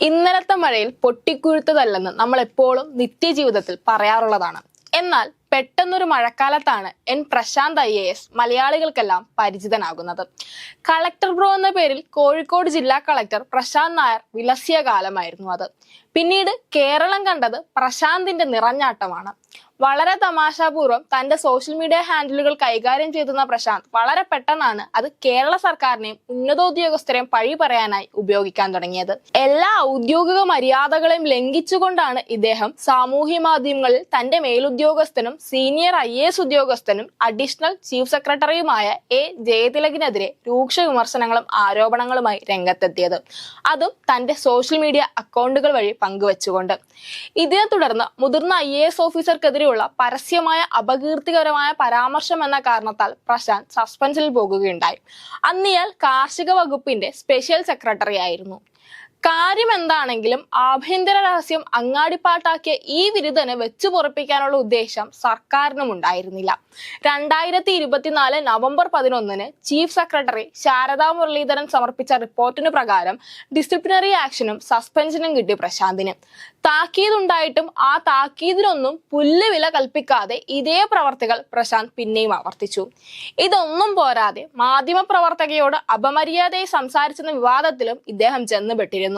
ഇന്നലത്തെ മഴയിൽ പൊട്ടിക്കുഴുത്തതല്ലെന്ന് നമ്മൾ എപ്പോഴും നിത്യജീവിതത്തിൽ പറയാറുള്ളതാണ്. എന്നാൽ പെട്ടെന്നൊരു മഴക്കാലത്താണ് N Prashant I A S മലയാളികൾക്കെല്ലാം പരിചിതനാകുന്നത്. കളക്ടർ ബ്രോ എന്ന പേരിൽ കോഴിക്കോട് ജില്ലാ കളക്ടർ പ്രശാന്ത് നായർ വിലസിയ കാലമായിരുന്നു അത്. പിന്നീട് കേരളം കണ്ടത് പ്രശാന്തിന്റെ നിറഞ്ഞാട്ടമാണ്. വളരെ തമാശാപൂർവം തന്റെ സോഷ്യൽ മീഡിയ ഹാൻഡിലുകൾ കൈകാര്യം ചെയ്തിരുന്ന പ്രശാന്ത് വളരെ പെട്ടെന്നാണ് അത് കേരള സർക്കാരിനെയും ഉന്നതോദ്യോഗസ്ഥരെയും പഴി പറയാനായി ഉപയോഗിക്കാൻ തുടങ്ങിയത്. എല്ലാ ഔദ്യോഗിക മര്യാദകളെയും ലംഘിച്ചുകൊണ്ടാണ് ഇദ്ദേഹം സാമൂഹ്യ മാധ്യമങ്ങളിൽ തന്റെ മേലുദ്യോഗസ്ഥനും സീനിയർ ഐ എസ് ഉദ്യോഗസ്ഥനും അഡീഷണൽ ചീഫ് സെക്രട്ടറിയുമായ എ ജയതിലകിനെതിരെ രൂക്ഷ വിമർശനങ്ങളും ആരോപണങ്ങളുമായി രംഗത്തെത്തിയത്. അതും തന്റെ സോഷ്യൽ മീഡിയ അക്കൗണ്ടുകൾ വഴി പങ്കുവച്ചുകൊണ്ട്. ഇതിനെ തുടർന്ന് മുതിർന്ന ഐ എസ് ഓഫീസർക്കെതിരെയുള്ള പരസ്യമായ അപകീർത്തികരമായ പരാമർശം എന്ന കാരണത്താൽ പ്രശാന്ത് സസ്പെൻഷനിൽ പോകുകയുണ്ടായി. അന്ന് ഇയാൾ കാർഷിക വകുപ്പിന്റെ സ്പെഷ്യൽ സെക്രട്ടറി ആയിരുന്നു. കാര്യം എന്താണെങ്കിലും ആഭ്യന്തര രഹസ്യം അങ്ങാടിപ്പാട്ടാക്കിയ ഈ വിരുദ്ധന് വെച്ചു പൊറപ്പിക്കാനുള്ള ഉദ്ദേശം സർക്കാരിനും ഉണ്ടായിരുന്നില്ല. രണ്ടായിരത്തി ഇരുപത്തിനാല് നവംബർ പതിനൊന്നിന് ചീഫ് സെക്രട്ടറി ശാരദാ മുരളീധരൻ സമർപ്പിച്ച റിപ്പോർട്ടിന് പ്രകാരം ഡിസിപ്ലിനറി ആക്ഷനും സസ്പെൻഷനും കിട്ടി പ്രശാന്തിന്. താക്കീതുണ്ടായിട്ടും ആ താക്കീതിനൊന്നും പുല്ലുവില കൽപ്പിക്കാതെ ഇതേ പ്രവർത്തികൾ പ്രശാന്ത് പിന്നെയും ആവർത്തിച്ചു. ഇതൊന്നും പോരാതെ മാധ്യമപ്രവർത്തകയോട് അപമര്യാദയെ സംസാരിച്ചെന്ന വിവാദത്തിലും ഇദ്ദേഹം ചെന്നുപെട്ടിരുന്നു.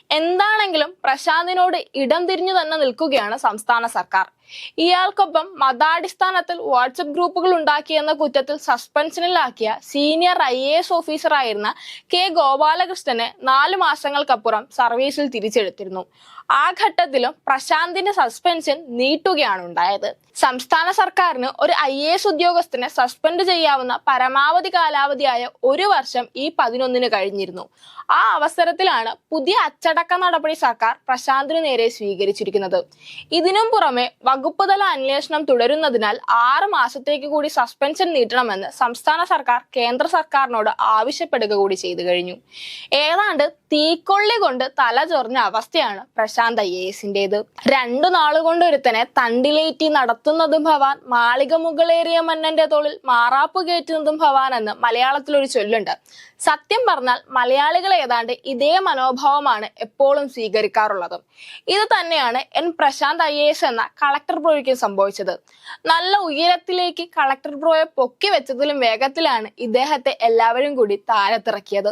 എന്താണെങ്കിലും പ്രശാന്തിനോട് ഇടം തിരിഞ്ഞു തന്നെ നിൽക്കുകയാണ് സംസ്ഥാന സർക്കാർ. ഇയാൾക്കൊപ്പം മതാടിസ്ഥാനത്തിൽ വാട്സപ്പ് ഗ്രൂപ്പുകൾ ഉണ്ടാക്കിയെന്ന കുറ്റത്തിൽ സസ്പെൻഷനിലാക്കിയ സീനിയർ ഐ എ എസ് ഓഫീസറായിരുന്ന കെ ഗോപാലകൃഷ്ണനെ നാലു മാസങ്ങൾക്കപ്പുറം സർവീസിൽ തിരിച്ചെടുത്തിരുന്നു. ആ ഘട്ടത്തിലും പ്രശാന്തിന്റെ സസ്പെൻഷൻ നീട്ടുകയാണ് ഉണ്ടായത്. സംസ്ഥാന സർക്കാരിന് ഒരു ഐ എ എസ് ഉദ്യോഗസ്ഥനെ സസ്പെൻഡ് ചെയ്യാവുന്ന പരമാവധി കാലാവധിയായ ഒരു വർഷം ഈ പതിനൊന്നിന് കഴിഞ്ഞിരുന്നു. ആ അവസരത്തിലാണ് പുതിയ അച്ചടക്ക നടപടി സർക്കാർ പ്രശാന്തിനു നേരെ സ്വീകരിച്ചിരിക്കുന്നത്. ഇതിനും പുറമെ വകുപ്പ് തല അന്വേഷണം തുടരുന്നതിനാൽ ആറ് മാസത്തേക്ക് കൂടി സസ്പെൻഷൻ നീട്ടണമെന്ന് സംസ്ഥാന സർക്കാർ കേന്ദ്ര സർക്കാരിനോട് ആവശ്യപ്പെടുക കൂടി ചെയ്തു കഴിഞ്ഞു. ഏതാണ്ട് തീക്കൊള്ളി കൊണ്ട് തല ചൊറിഞ്ഞ അവസ്ഥയാണ് പ്രശാന്ത് ഐ എസിന്റേത്. രണ്ടു നാളുകൊണ്ട് ഒരുത്തനെ തണ്ടിലേറ്റി നടത്തുന്നതും ഭവാൻ മാളിക മുകളേറിയ മന്നന്റെ തോളിൽ മാറാപ്പ് കയറ്റുന്നതും ഭവാൻ എന്ന് മലയാളത്തിലൊരു ചൊല്ലുണ്ട്. സത്യം പറഞ്ഞാൽ മലയാളികൾ ഏതാണ്ട് ഇതേ മനോഭാവമാണ് എപ്പോഴും സ്വീകരിക്കാറുള്ളത്. ഇത് തന്നെയാണ് എൻ പ്രശാന്ത് ഐ എസ് എന്ന കളക്ടർ ബ്രോയ്ക്ക് സംഭവിച്ചത്. നല്ല ഉയരത്തിലേക്ക് കളക്ടർ ബ്രോയെ പൊക്കി വെച്ചതിലും വേഗത്തിലാണ് ഇദ്ദേഹത്തെ എല്ലാവരും കൂടി താരത്തിറക്കിയത്.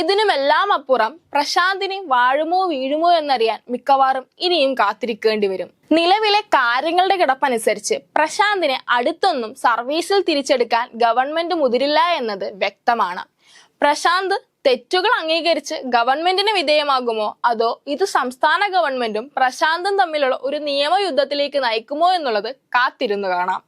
ഇതിനുമെല്ലാം അപ്പുറം പ്രശാന്തിനെ വാഴുമോ വീഴുമോ എന്നറിയാൻ മിക്കവാറും ഇനിയും കാത്തിരിക്കേണ്ടി വരും. നിലവിലെ കാര്യങ്ങളുടെ കിടപ്പനുസരിച്ച് പ്രശാന്തിനെ അടുത്തൊന്നും സർവീസിൽ തിരിച്ചെടുക്കാൻ ഗവൺമെന്റ് മുതിരില്ല എന്നത് വ്യക്തമാണ്. പ്രശാന്ത് തെറ്റുകൾ അംഗീകരിച്ച് ഗവൺമെന്റിന് വിധേയമാകുമോ? അതോ ഇത് സംസ്ഥാന ഗവൺമെന്റും പ്രശാന്തും തമ്മിലുള്ള ഒരു നിയമയുദ്ധത്തിലേക്ക് നയിക്കുമോ എന്നുള്ളത് കാത്തിരുന്നു കാണാം.